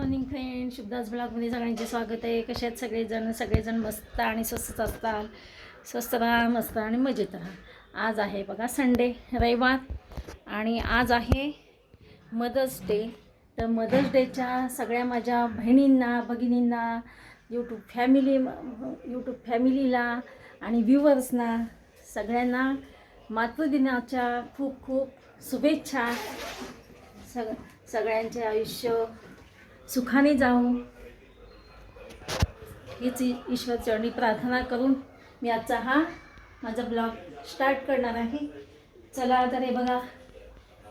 Morning friend शुभदास ब्लॉगमध्ये सगळ्यांचे स्वागत आहे. कसे आहेत सगळेजण? सगळेजण मस्त आणि स्वस्त असतात. स्वस्त राहा मस्त आणि मजेत राहा. आज आहे बघा संडे रविवार आणि आज आहे मदर्स डे तर मदर्स डेच्या सगळ्या माझ्या बहिणींना भगिनींना यूट्यूब फॅमिली यूट्यूब फॅमिलीला आणि व्ह्युअर्सना सगळ्यांना मातृदिनाच्या खूप खूप शुभेच्छा. सग सगळ्यांचे आयुष्य सुखाने जाऊ। हीच ईश्वर चरणी प्रार्थना करून मी आजचा हा माझा ब्लॉग स्टार्ट करणार आहे. चला तर हे बघा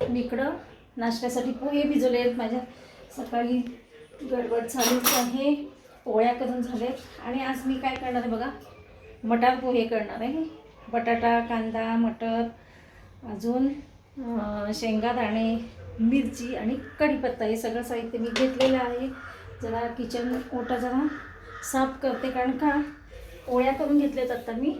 मी इकडं नाश्त्यासाठी पोहे भिजवले आहेत. माझ्या सकाळी गडबड चालूच आहे. पोळ्या करून झाल्यात. आणि आज मी काय करणार आहे बघा मटार पोहे करणार आहे. बटाटा कांदा मटर अजून शेंगादाणे मिरची आणि कढीपत्ता हे सगळं साहित्य मी घेतलेलं आहे. जरा किचन ओटा जरा साफ करते कारण का ओळ्या करून घेतल्यात आता मी.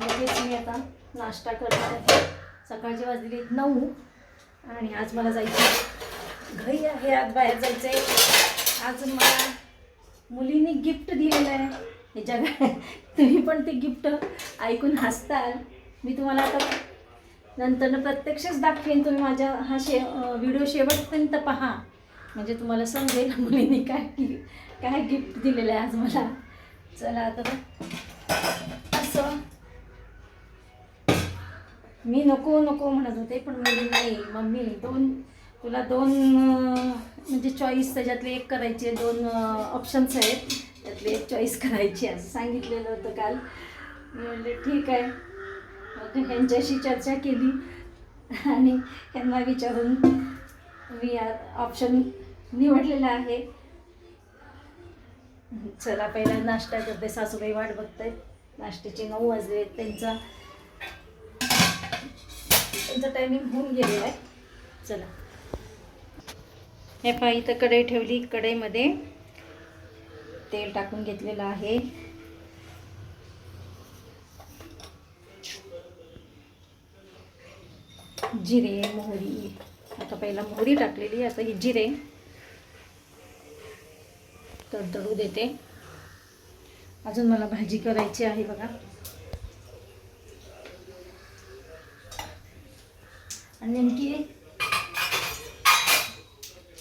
लगेच मी आता नाश्ता करणार आहे. सकाळची वाजलेली नऊ आणि आज मला जायचं घरी आहे आज बाहेर जायचं आहे आज मला मुलींनी गिफ्ट दिलेलं आहे. हे जगा तुम्ही पण ते गिफ्ट ऐकून हसताल. मी तुम्हाला आता नंतर प्रत्यक्षच दाखवेन तुम्ही माझ्या हा शे व्हिडिओ शेवटपर्यंत पहा. म्हणजे तुम्हाला समजेल मुलीने काय काय गिफ्ट दिलेलं आहे आज मला. चला आता असं. मी नको नको म्हणत होते पण मुली नाही मम्मी दोन तुला दोन म्हणजे चॉईस त्याच्यातले एक करायचे दोन ऑप्शन्स आहेत. त्यातले एक चॉईस करायची असं सांगितलेलं होतं काल. मी म्हणले ठीक आहे. यांच्याशी ह्यांच्याशी चर्चा केली. आणि त्यांना विचारून मी ऑप्शन निवडलेला आहे. चला पहिला नाश्ता करते. सासूबाई वाट बघते नाश्त्याचे नऊ वाजले त्यांचा त्यांचा त्यांचं टायमिंग होऊन गेलेलं आहे. चला. हे पहा इथं कढई ठेवली. कढईमध्ये तेल टाकून घेतलेलं आहे. जिरे मोहरी. आता पहिला मोहरी टाकलेली आता ही जिरे. तडतडू देते. अजून मला भाजी करायची आहे बघा. आणि नेमकी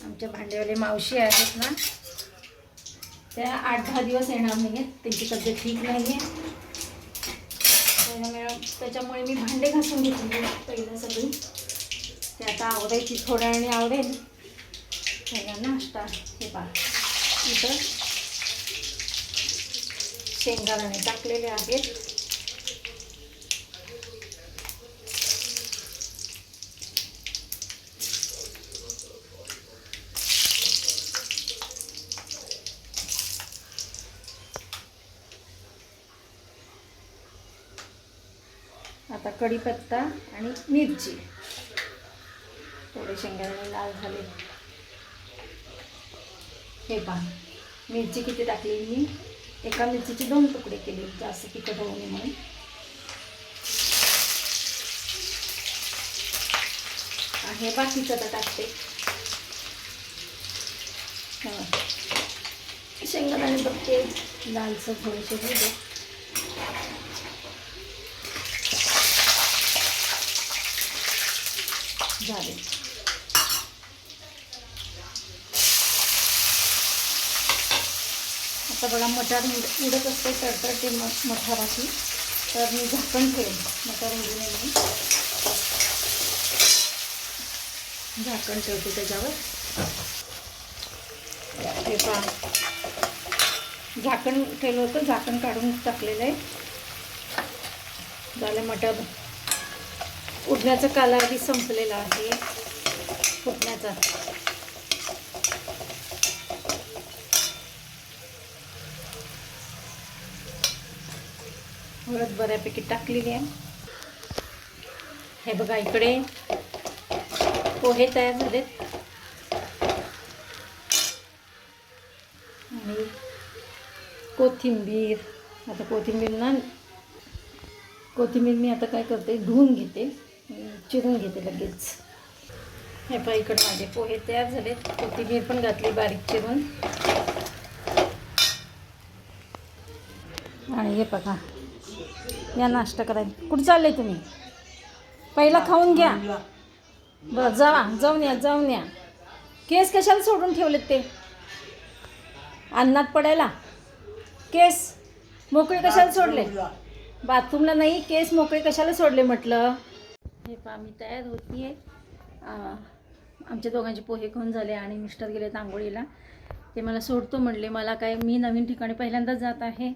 आमच्या भांडेवाले मावशी आहेत ना त्या आठ दहा दिवस येणार नाही आहेत त्यांची तब्येत ठीक नाही आहे त्याच्यामुळे त्याच्यामुळे मी भांडे घासून घेतली पहिलं सगळी. ते आता आवडायची थोड्या वेळाने आवडेल पहिला नाश्ता हे पा इथं शेंगादाणे टाकलेले आहेत. आता कढीपत्ता आणि मिरची. थोडे शेंगदाणे लाल झाले. हे पहा मिरची किती टाकली मी? एका मिरचीचे दोन तुकडे केले जास्त तिखट होऊ नये म्हणून. हे बाकीचं आता टाकते. हा. शेंगादाणे बघते लालसर थोडेसे होते दे झाले आता बघा मटार उड उडत असते तडतडते म मठाराची तर मी झाकण ठेवेन मटार उडू नये म्हणून झाकण ठेवते त्याच्यावर. हे पहा. झाकण ठेवलं होतं झाकण काढून टाकलेलं आहे. झालं मटार. उडण्याचा कालावधी संपलेला आहे. फुटण्याचा. हळद बऱ्यापैकी टाकलेली आहे. हे बघा इकडे पोहे तयार झालेत. आणि कोथिंबीर. आता कोथिंबीर ना कोथिंबीर मी आता काय करते धुवून घेते चिरून घेते लगेच. हे पहा इकडे माझे पोहे तयार झालेत. कोथिंबीर पण घातली बारीक चिरून. आणि हे बघा या नाश्ता करायला. कुठे चालले तुम्ही? पहिला खाऊन घ्या. बरं जावा. जाऊन या जाऊन या. केस कशाला सोडून ठेवलेत ते? अन्नात पडायला? केस? मोकळे कशाला सोडले? बाथरूमला नाही केस मोकळे कशाला सोडले म्हटलं? हे पहा मी तयार होती आहे आमच्या दोघांचे पोहे खाऊन झाले आणि मिस्टर गेले आंघोळीला. ते मला सोडतो म्हणले मला काय मी नवीन ठिकाणी पहिल्यांदाच जात आहे.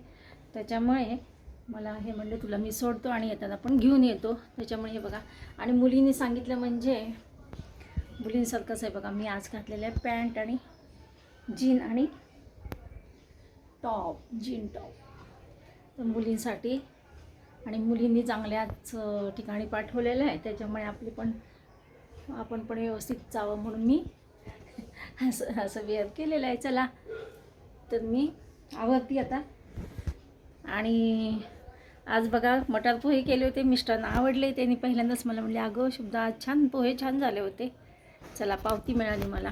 त्याच्यामुळे मला हे म्हणलं तुला मी सोडतो आणि येताना पण घेऊन येतो. त्याच्यामुळे हे बघा. आणि मुलींनी सांगितलं म्हणजे मुलींसारखंच आहे बघा. मी आज घातलेलं आहे पॅन्ट आणि जीन आणि टॉप जीन टॉप. तर मुलींसाठी आणि मुलींनी चांगल्याच ठिकाणी पाठवलेलं आहे. त्याच्यामुळे आपली पण आपण पण व्यवस्थित जावं म्हणून मी असं असं वेअर केलेलं आहे. चला तर मी आवडती आता. आणि आज बघा मटार पोहे केले होते. मिस्टरांना आवडले. त्यांनी पहिल्यांदाच मला म्हणले अगं शुद्धा आज छान पोहे छान झाले होते. चला पावती मिळाली मला.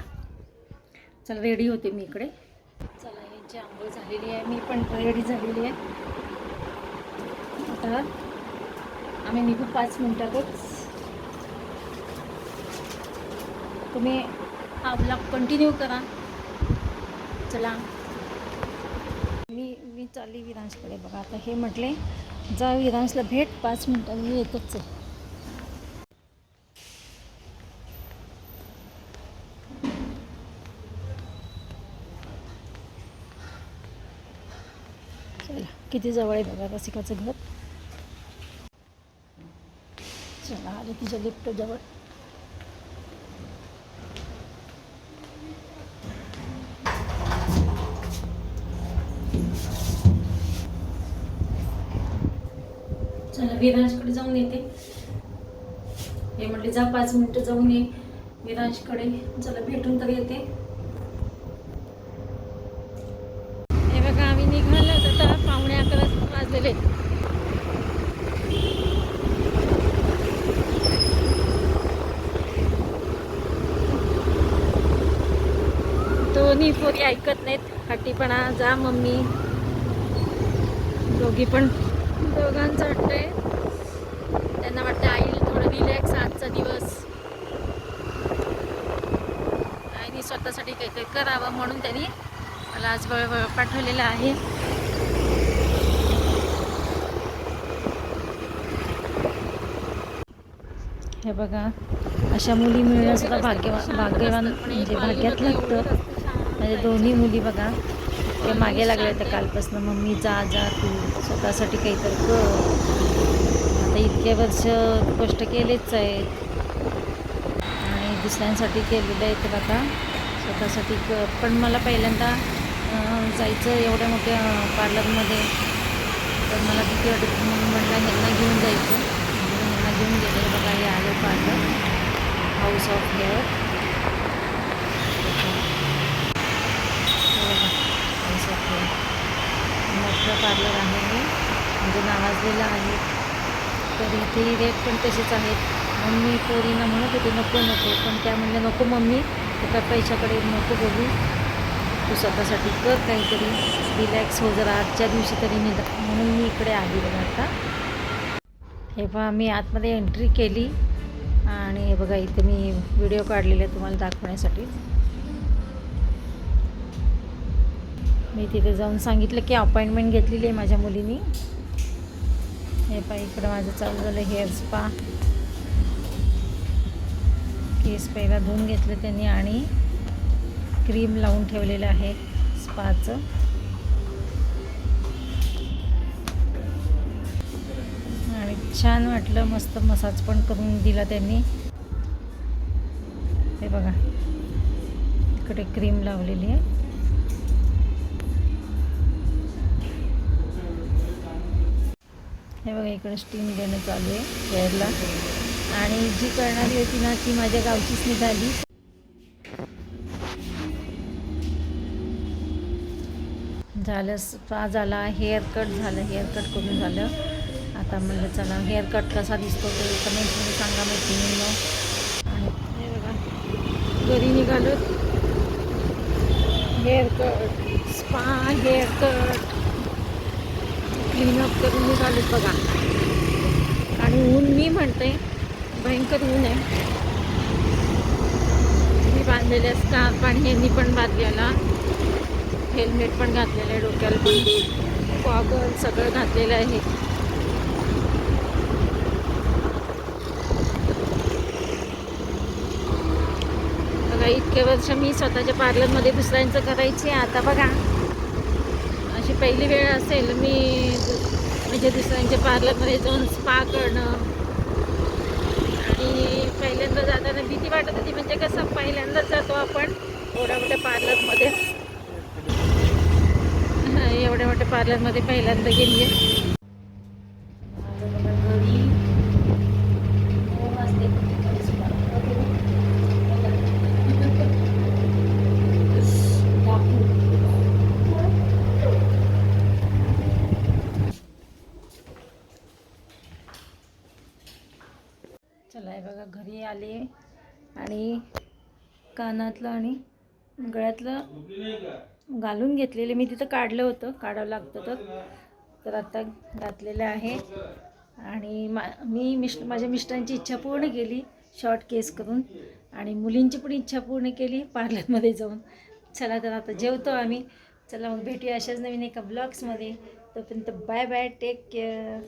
चला रेडी होते मी इकडे. चला यांची आंघोळ झालेली आहे. मी पण रेडी झालेली आहे. आता आम्ही निघू पाच मिनटातच. तुम्ही हा ब्लॉग कंटिन्यू करा. चला. मी मी चालली विरांजकडे. बघा आता हे म्हटले जा विरांशला भेट पाच मिनटात मी येतोच आहे. चला किती जवळ आहे बघा रसिकाचं घर. चला आले तिच्या लिफ्ट जवळ. विरांशकडे जाऊन येते. हे म्हटले जा पाच मिनिटं जाऊन ये. विरांशकडे चला भेटून तर येते. हे बघा आम्ही निघालो आता. पाहुणे अकरा वाजलेले दोन्ही पोरी ऐकत नाहीत. हट्टीपणा जा मम्मी. दोघी पण. दोघांचं हट्ट आहे वाटतं आई थोडं रिलॅक्स आजचा दिवस आईने स्वतःसाठी काहीतरी करावं म्हणून त्यांनी मला आज वळवळ पाठवलेलं आहे. हे बघा अशा मुली मिळणं सुद्धा भाग्यवान भाग्यवान म्हणजे भाग्यात लागतं. म्हणजे दोन्ही मुली बघा ते मागे लागले तर कालपासून. मम्मी जा जा तू स्वतःसाठी काहीतरी कर. आता इतके वर्ष कष्ट केलेच आहेत. आणि दुसऱ्यांसाठी केलेलं आहे तर आता स्वतःसाठी क पण मला पहिल्यांदा जायचं एवढ्या मोठ्या पार्लरमध्ये. तर मला किती वाटत म्हणून म्हटलं ह्यांना घेऊन जायचं. ह्यांना घेऊन गेले. बघा हे आले parlour. House of hair house of hair मोठं पार्लर आहे हे. म्हणजे नावाजलेलं आहे. तर इथेही रेट पण तसेच आहेत. मम्मी पोरीनं म्हणत होते नको नको. पण त्या म्हणल्या नको मम्मी. तर पैशाकडे नको बघू. तू स्वतःसाठी कर काहीतरी. रिलॅक्स हो जरा. आजच्या दिवशी तरी मी म्हणून मी इकडे आली बघा आता. हे पहा मी आतमध्ये एंट्री केली. आणि हे बघा इथे मी व्हिडिओ काढलेले आहे तुम्हाला दाखवण्यासाठी. मी तिथे जाऊन सांगितलं की अपॉइंटमेंट घेतलेली आहे माझ्या मुलीनी. हे पहा इकडं माझं चालू झालं हेअर स्पा केस पहिला धुवून घेतलं त्यांनी आणि क्रीम लावून ठेवलेलं आहे स्पाचं. आणि छान वाटलं मस्त मसाज पण करून दिला त्यांनी. हे बघा इकडे क्रीम लावलेली आहे. हे बघा इकडे स्टीम देणं चालू आहे हेअरला आणि जी करणारी होती ना ती माझ्या गावचीच निघाली. झालं स्पा झाला हेअर कट झालं हेअर कट करून झालं. आता म्हणलं चला हेअर कट कसा दिसतो ते कमेंटमध्ये सांगा मैत्रिणींनो. आणि बघा घरी निघालो. Haircut spa haircut. क्लीनअप करून निघालो बघा. आणि ऊन मी म्हणते भयंकर ऊन आहे. मी बांधलेल्या स्कार्फ आणि यांनी पण बांधलेला. हेल्मेट पण घातलेलं आहे डोक्याला पण. गॉगल सगळं घातलेलं आहे. बघा इतके वर्ष मी स्वतःच्या पार्लरमध्ये दुसऱ्यांचं करायचे. आता बघा. अशी पहिली वेळ असेल मी म्हणजे दुसऱ्यांच्या पार्लरमध्ये जाऊन स्पा करणं आणि पहिल्यांदा जाताना भीती वाटत होती. म्हणजे कसं पहिल्यांदाच जातो आपण एवढ्या मोठ्या पार्लरमध्ये एवढ्या मोठ्या पार्लरमध्ये पहिल्यांदा गेली आहे घरी दोन वाजले चला हे बघा घरी आले आणि कानातलं आणि गळ्यातलं घालून घेतलेले. मी तिथं काढलं होतं काढावं लागतं तर. तर आता घातलेलं आहे. आणि मा मी मिस्ट माझ्या मिस्टरांची इच्छा पूर्ण केली शॉर्ट केस करून. आणि मुलींची पण इच्छा पूर्ण केली पार्लरमध्ये जाऊन. चला तर आता जेवतो आम्ही. चला मग भेटूया अशाच नवीन एका ब्लॉग्समध्ये तोपर्यंत बाय बाय टेक केअर